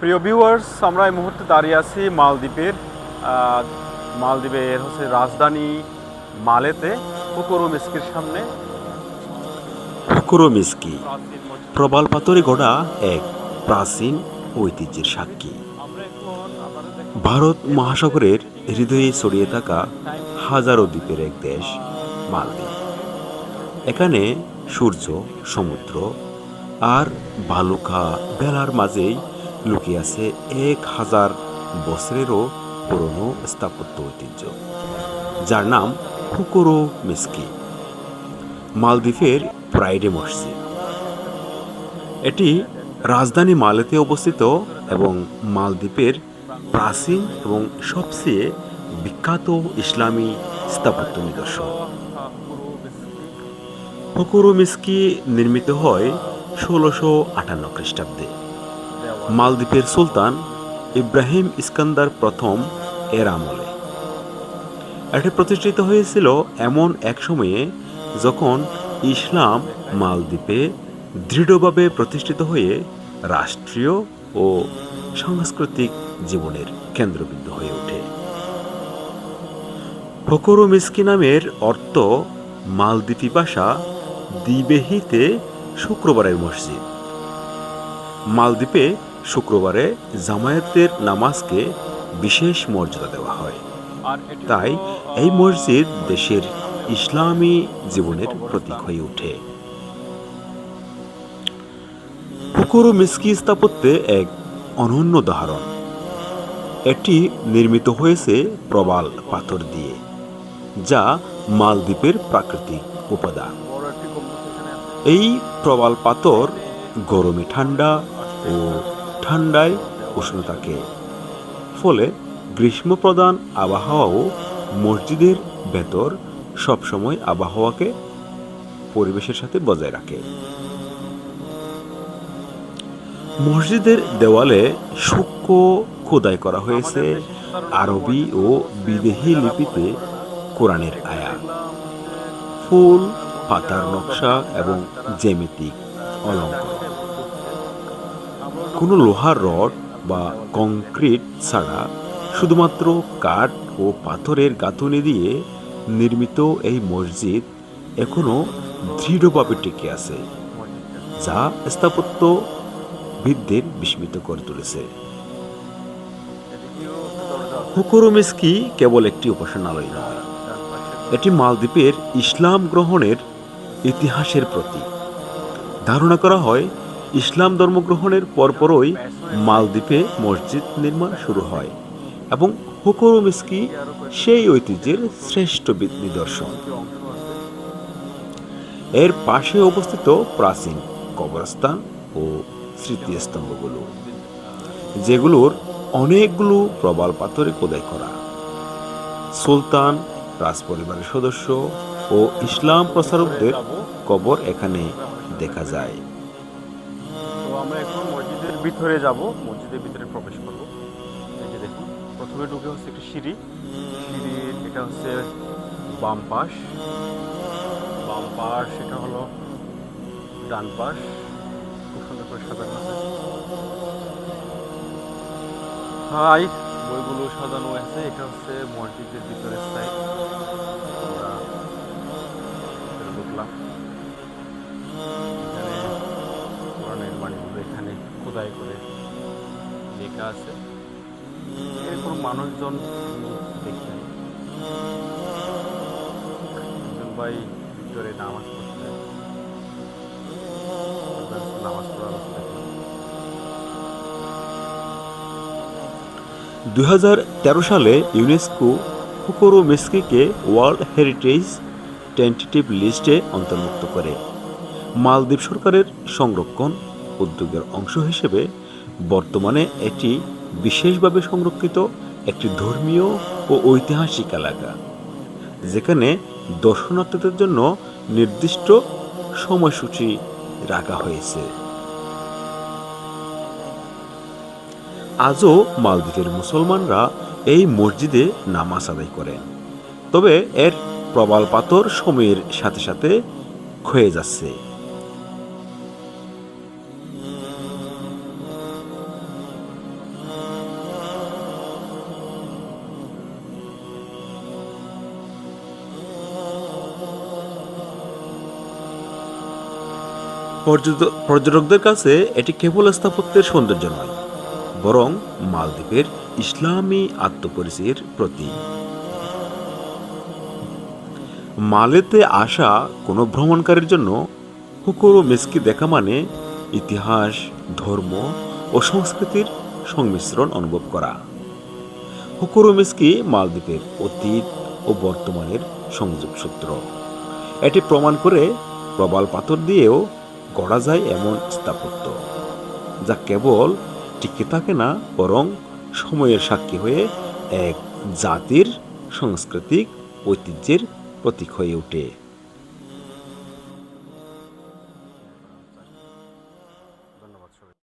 প্রিয় ভিউয়ার্স আমরা এই মুহূর্তে দাঁড়িয়ে আছি মালদ্বীপের মালদ্বীপের হচ্ছে রাজধানী মালেতে, পুকুরু মিস্কির সামনে প্রাচীন মসজিদ। প্রবাল পাথরে গড়া এক প্রাচীন ঐতিহ্যের সাক্ষী ভারত মহাসাগরের হৃদয়ে ছড়িয়ে থাকা হাজারো দ্বীপের এক দেশ, মালদ্বীপ এখানে সূর্য, সমুদ্র আর বালুকা বেলার মাঝেই লুকিয়ে আছে এক হাজার বছরেরও পুরনো স্থাপত্য ঐতিহ্য, যার নাম হুকুরো মিস্কি, মালদ্বীপের প্রাইডে মসজিদ এটি রাজধানী মালেতে অবস্থিত এবং মালদ্বীপের প্রাচীন এবং সবচেয়ে বিখ্যাত ইসলামী স্থাপত্য নিদর্শন হুকুরু মিস্কি নির্মিত হয় ষোলোশো আটান্ন খ্রিস্টাব্দে। মালদ্বীপের সুলতান ইব্রাহিম ইস্কান্দার প্রথম এর আমলে। এটি প্রতিষ্ঠিত হয়েছিল এমন এক সময়ে যখন ইসলাম মালদ্বীপে দৃঢ়ভাবে প্রতিষ্ঠিত হয়ে রাষ্ট্রীয় ও সাংস্কৃতিক জীবনের কেন্দ্রবিন্দু হয়ে ওঠে। ফকরু মিসকি নামের অর্থ মালদ্বীপি ভাষা দিবেহিতে শুক্রবারের মসজিদ। মালদ্বীপে শুক্রবারে জামায়াতের নামাজকে বিশেষ মর্যাদা দেওয়া হয়। তাই এই মসজিদ দেশের ইসলামী জীবনের প্রতীক হয়ে ওঠে। পুকুরু মিসকি স্থাপত্যে এক অনন্য উদাহরণ। এটি নির্মিত হয়েছে প্রবাল পাথর দিয়ে যা মালদ্বীপের প্রাকৃতিক উপাদান। এই প্রবাল পাথর গরমে ঠান্ডা ও ঠান্ডায় উষ্ণ থাকে ফলে গ্রীষ্মপ্রধান আবহাওয়াও মসজিদের ভেতর সবসময় আবহাওয়াকে পরিবেশের সাথে বজায় রাখে। মসজিদের দেওয়ালে সূক্ষ্ম খোদাই করা হয়েছে আরবি ও বিদেহী লিপিতে কোরআনের আয়াত। ফুল, পাতার নকশা এবং জ্যামিতিক অলঙ্কার। কোনো লোহার রড বা কংক্রিট ছাড়া শুধুমাত্র কাঠ ও পাথরের গাঁথনি দিয়ে নির্মিত এই মসজিদ এখনও দৃঢ়ভাবে টিকে আছে, যা স্থাপত্য বিদদের বিস্মিত করে তুলেছে এদিকেও দরজা আছে। হুকুরু মিসকি কেবল একটি উপাসনালয় নয়, এটি মালদ্বীপের ইসলাম গ্রহণের ইতিহাসের প্রতীক ধারণা করা হয় ইসলাম ধর্মগ্রহণের পরপরই মালদ্বীপে মসজিদ নির্মাণ শুরু হয় এবং হুকুরু মিসকি সেই ঐতিহ্যের শ্রেষ্ঠ নিদর্শন। এর পাশে অবস্থিত প্রাচীন কবরস্থান ও স্মৃতিস্তম্ভগুলো, যেগুলোর অনেকগুলো প্রবাল পাথরে খোদাই করা সুলতান, রাজপরিবারের সদস্য ও ইসলাম প্রসারকদের কবর এখানে দেখা যায় আমরা এখন মসজিদের ভিতরে যাব। মসজিদের ভিতরে প্রবেশ করব। এই যে দেখুন, প্রথমে ঢুকে হচ্ছে একটি সিঁড়ি। সিঁড়ির এটা হচ্ছে বাম পাশ। বাম পাশ, এটা হলো ডান পাশ। খুব সুন্দর করে সাজানো আছে। হাই, বইগুলো সাজানো আছে। এটা হচ্ছে মসজিদের ভিতরের সাইড ঢুকলাম। খোদাই করে লেখা আছে। এরকম মানুষজন দেখি একজন ভাই ভিতরে নামাজ নামাজ পড়ার দুই সালে ইউনেস্কো হুকুরু মিসকিকে ওয়ার্ল্ড হেরিটেজ টেন্টেটিভ লিস্টে অন্তর্ভুক্ত করে। মালদ্বীপ সরকারের সংরক্ষণ উদ্যোগের অংশ হিসেবে বর্তমানে এটি বিশেষভাবে সংরক্ষিত একটি ধর্মীয় ও ঐতিহাসিক এলাকা, যেখানে দর্শনার্থীদের জন্য নির্দিষ্ট সময়সূচি রাখা হয়েছে। আজও মালদ্বীপের মুসলমানরা এই মসজিদে নামাজ আদায় করেন, তবে এর প্রবাল পাথর সময়ের সাথে সাথে ক্ষয়ে যাচ্ছে। পর্যটকদের কাছে এটি কেবল স্থাপত্যের সৌন্দর্য নয়, বরং মালদ্বীপের ইসলামী আত্মপরিচয়ের প্রতীক। মালেতে আসা কোনো ভ্রমণকারীর জন্য হুকুরো মেসকি দেখা মানে ইতিহাস, ধর্ম ও সংস্কৃতির সংমিশ্রণ অনুভব করা। হুকুরো মেসকি মালদ্বীপের অতীত ও বর্তমানের সংযোগ সূত্র এটি প্রমাণ করে প্রবাল পাথর দিয়েও গড়া যায় এমন স্থাপত্য, যা কেবল টিকে থাকে না, বরং সময়ের সাক্ষী হয়ে এক জাতির সাংস্কৃতিক ঐতিহ্যের প্রতীক হয়ে ওঠে।